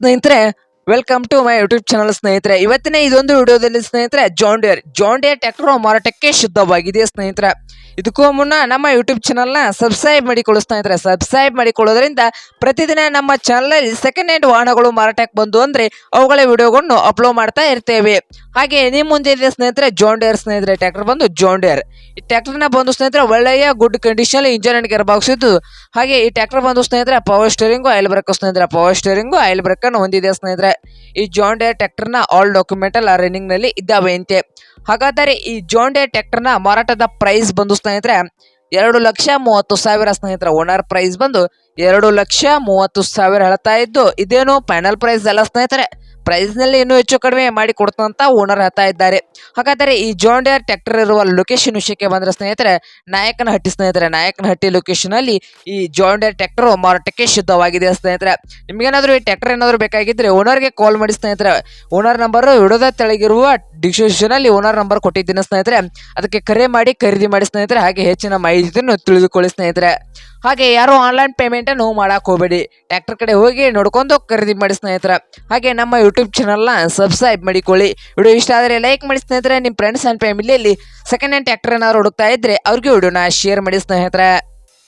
ಸ್ನೇಹಿತರೆ welcome to my YouTube channel ಸ್ನೇಹಿತರೆ. ಇವತ್ತಿನ ಇದೊಂದು ವಿಡಿಯೋದಲ್ಲಿ ಸ್ನೇಹಿತರೆ ಜಾಂಡಿಯರ್ ಜಾಂಡಿಯರ್ ಟ್ಯಾಕ್ಟರ್ ಮಾರಾಟಕ್ಕೆ ಶುದ್ಧವಾಗಿದೆ ಸ್ನೇಹಿತರೆ. ಇದಕ್ಕೂ ಮುನ್ನ ನಮ್ಮ ಯೂಟ್ಯೂಬ್ ಚಾನಲ್ನ ಸಬ್ಸ್ಕ್ರೈಬ್ ಮಾಡಿಕೊಳ್ಳುವ ಸ್ನೇಹಿತರೆ. ಸಬ್ಸ್ಕ್ರೈಬ್ ಮಾಡಿಕೊಳ್ಳೋದ್ರಿಂದ ಪ್ರತಿದಿನ ನಮ್ಮ ಚಾನಲಲ್ಲಿ ಸೆಕೆಂಡ್ ಹ್ಯಾಂಡ್ ವಾಹನಗಳು ಮಾರಾಟಕ್ಕೆ ಬಂದು ಅಂದರೆ ಅವುಗಳ ವಿಡಿಯೋಗಳನ್ನು ಅಪ್ಲೋಡ್ ಮಾಡ್ತಾ ಇರ್ತೇವೆ. ಹಾಗೆ ನಿಮ್ಮ ಮುಂದೆ ಇದೆ ಸ್ನೇಹಿತರೆ ಜಾಂಡಿಯರ್ ಸ್ನೇಹಿತರೆ ಟ್ಯಾಕ್ಟರ್ ಬಂದು ಜಾಂಡಿಯರ್ ಈ ಟ್ರ್ಯಾಕ್ಟರ್ನ ಬಂದು ಸ್ನೇಹಿತರೆ, ಒಳ್ಳೆಯ good condition engine and gear box ಇದ್ದು, ಹಾಗೆ ಈ ಟ್ಯಾಕ್ಟರ್ ಬಂದು ಸ್ನೇಹಿತರೆ ಪವರ್ ಸ್ಟೇರಿಂಗು ಆಯಿಲ್ ಬ್ರೇಕ್ ಸ್ನೇಹಿತರೆ ಪವರ್ ಸ್ಟೇರಿಂಗು ಆಯಿಲ್ ಬ್ರೇಕನ್ನು ಹೊಂದಿದೆ ಸ್ನೇಹಿತರೆ. ಈ John Deere tractor all document ಎಲ್ಲ ರನ್ನಿಂಗ್ನಲ್ಲಿ ಇದ್ದಾವೆ ಅಂತೆ. ಹಾಗಾದರೆ ಈ ಜಾನ್ ಡೇರ್ ಟ್ರ್ಯಾಕ್ಟರ್ ಮಾರಾಟದ ಪ್ರೈಸ್ ಬಂದು ಸ್ನೇಹಿತರೆ, ಎರಡು ಲಕ್ಷ ಮೂವತ್ತು ಸಾವಿರ ಸ್ನೇಹಿತರೆ ಓನರ್ ಪ್ರೈಸ್ ಬಂದು ಎರಡು ಲಕ್ಷ ಮೂವತ್ತು ಸಾವಿರ ಹೇಳ್ತಾ ಇದ್ದು, ಇದೇನು ಫೈನಲ್ ಪ್ರೈಸ್ ಅಲ್ಲ ಸ್ನೇಹಿತರೆ. ಪ್ರೈಸ್ನಲ್ಲಿ ಇನ್ನೂ ಹೆಚ್ಚು ಕಡಿಮೆ ಮಾಡಿ ಕೊಡ್ತಂತ ಓನರ್ ಹೇಳ್ತಾ ಇದ್ದಾರೆ. ಹಾಗಾದರೆ ಈ ಜಾನ್ ಡೇರ್ ಟ್ರ್ಯಾಕ್ಟರ್ ಇರುವ ಲೊಕೇಶನ್ ವಿಷಯಕ್ಕೆ ಬಂದ್ರೆ ಸ್ನೇಹಿತರೆ, ನಾಯಕನಹಟ್ಟಿ ಸ್ನೇಹಿತರೆ, ನಾಯಕನಹಟ್ಟಿ ಲೊಕೇಶನ್ ಅಲ್ಲಿ ಈ ಜಾನ್ ಡೇರ್ ಟ್ರ್ಯಾಕ್ಟರ್ ಮಾರಾಟಕ್ಕೆ ಶುದ್ಧವಾಗಿದೆ ಸ್ನೇಹಿತರೆ. ನಿಮ್ಗೇನಾದ್ರೂ ಈ ಟ್ರ್ಯಾಕ್ಟರ್ ಏನಾದ್ರು ಬೇಕಾಗಿದ್ರೆ ಓನರ್ಗೆ ಕಾಲ್ ಮಾಡಿ ಸ್ನೇಹಿತರೆ. ಓನರ್ ನಂಬರ್ ವಿಡೋದ ತೆಳಗಿರುವ ಡಿಸ್ಕ್ರಿಪ್ಷನ್ ಅಲ್ಲಿ ಓನರ್ ನಂಬರ್ ಕೊಟ್ಟಿದ್ದೀನಿ ಸ್ನೇಹಿತರೆ. ಅದಕ್ಕೆ ಕರೆ ಮಾಡಿ, ಖರೀದಿ ಮಾಡಿ ಸ್ನೇಹಿತರೆ. ಹಾಗೆ ಹೆಚ್ಚಿನ ಮಾಹಿತಿಯನ್ನು ತಿಳಿದುಕೊಳ್ಳಿ ಸ್ನೇಹಿತರೆ. ಹಾಗೆ ಯಾರು ಆನ್ಲೈನ್ ಪೇಮೆಂಟ್ ನೋವು ಮಾಡಕ್ ಹೋಗಬೇಡಿ. ಟ್ರ್ಯಾಕ್ಟರ್ ಕಡೆ ಹೋಗಿ ನೋಡ್ಕೊಂಡು ಖರೀದಿ ಮಾಡಿ ಸ್ನೇಹಿತರೆ. ಹಾಗೆ ನಮ್ಮ ಯೂಟ್ಯೂಬ್ ಚಾನಲ್ನ ಸಬ್ಸ್ಕ್ರೈಬ್ ಮಾಡಿಕೊಳ್ಳಿ. ವಿಡಿಯೋ ಇಷ್ಟ ಆದರೆ ಲೈಕ್ ಮಾಡಿ ಸ್ನೇಹಿತರೆ. ನಿಮ್ಮ ಫ್ರೆಂಡ್ಸ್ ಆ್ಯಂಡ್ ಫ್ಯಾಮಿಲಿಯಲ್ಲಿ ಸೆಕೆಂಡ್ ಹ್ಯಾಂಡ್ ಟ್ರ್ಯಾಕ್ಟರ್ ಏನಾದ್ರು ಹುಡುಕ್ತಾ ಇದ್ರೆ ಅವ್ರಿಗೆ ವಿಡಿಯೋನ ಶೇರ್ ಮಾಡಿ ಸ್ನೇಹಿತರೆ.